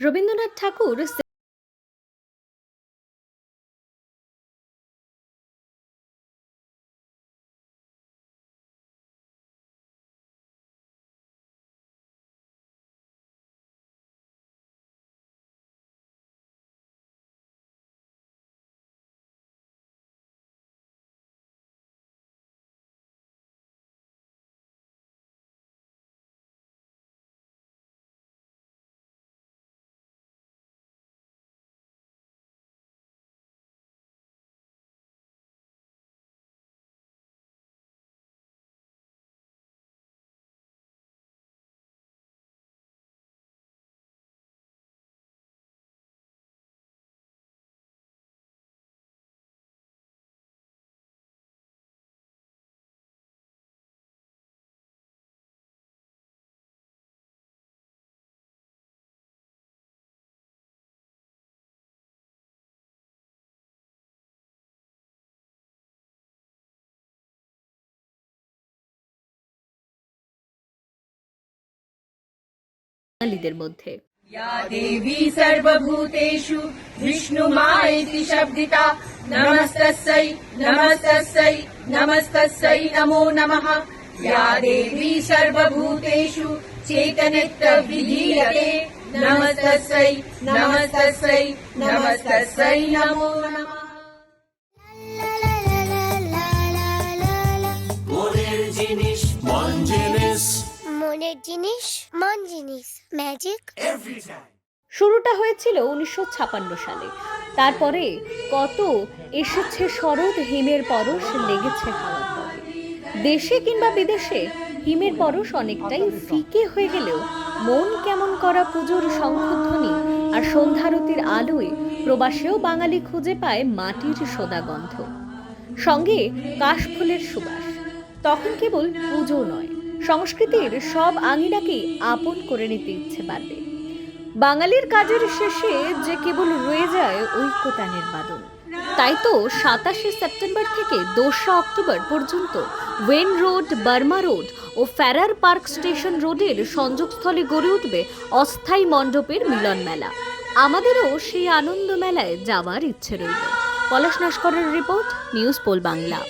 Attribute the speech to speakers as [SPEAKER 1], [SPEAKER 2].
[SPEAKER 1] রবীন্দ্রনাথ ঠাকুর বাঙালিদের মধ্যে
[SPEAKER 2] या देवी सर्वभूतेषु विष्णुमायेति शब्दिता नमस्तस्यै नमस्तस्यै नमस्तस्यै नमो नमः या देवी सर्वभूतेषु चेतनित्यविधीयते नमस्तस्यै नमस्तस्यै नमस्तस्यै नमो नमः
[SPEAKER 3] মনের জিনিস মন জিনিস
[SPEAKER 4] মনের জিনিস মন জিনিস ম্যাজিক।
[SPEAKER 1] শুরুটা হয়েছিল উনিশশো ছাপান্ন সালে। তারপরে কত এসেছে শরৎ হিমের পরশ লেগেছে হাওয়ার দেশে কিংবা বিদেশে হিমের পরশ অনেকটাই ফিকে হয়ে গেলেও মন কেমন করা পুজোর শঙ্খধ্বনি আর সন্ধ্যারতির আলোয় প্রবাসেও বাঙালি খুঁজে পায় মাটির সোদা গন্ধ। সঙ্গে কাশফুলের সুবাস। তখন কেবল পুজো নয় সংস্কৃতির সব আঙিনাকেই আপন করে নিতে ইচ্ছে বাড়বে। বাঙালির কাজের শেষে যে কেবল রয়ে যায় ঐক্যতানের বাদন তাই তো সাতাশে সেপ্টেম্বর থেকে দোসরা অক্টোবর পর্যন্ত ওয়েন রোড, বার্মা রোড ও ফ্যারার পার্ক স্টেশন রোডের সংযোগস্থলে গড়ে উঠবে অস্থায়ী মণ্ডপের মিলন মেলা। আমাদেরও সেই আনন্দ মেলায় যাওয়ার ইচ্ছে রইল। পলাশ নস্করের রিপোর্ট, নিউজ পোল বাংলা।